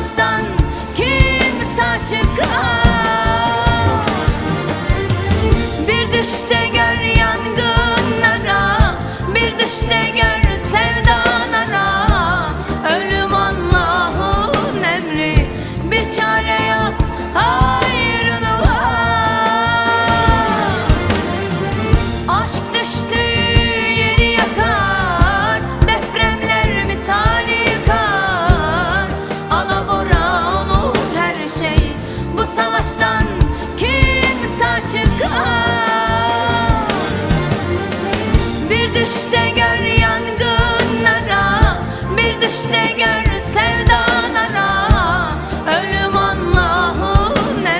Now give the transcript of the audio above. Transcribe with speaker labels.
Speaker 1: baştan bir düşte